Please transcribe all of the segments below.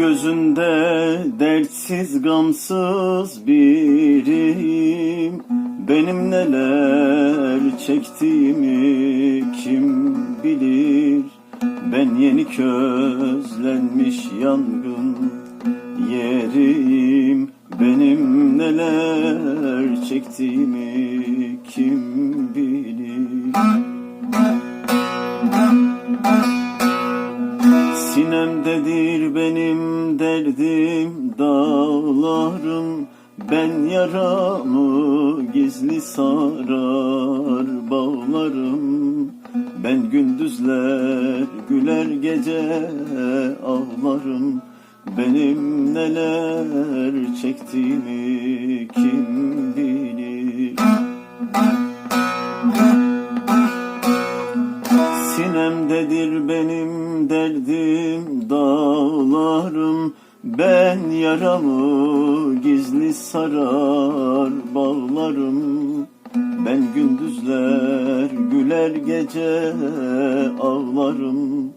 gözünde dertsiz gamsız biriyim. Benim neler çektiğimi kim bilir? Ben yeni közlenmiş yangın yerim Benim neler çektiğimi kim bilir Sinemdedir benim derdim dağlarım. Ben yaramı gizli sarar bağlarım. Ben gündüzler güler gece ağlarım. Benim neler çektiğimi Sinemdedir benim derdim dağlarım. Ben yaramı gizli sarar bağlarım. Ben gündüzler güler gece ağlarım.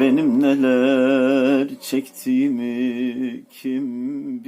Benim neler çektiğimi kim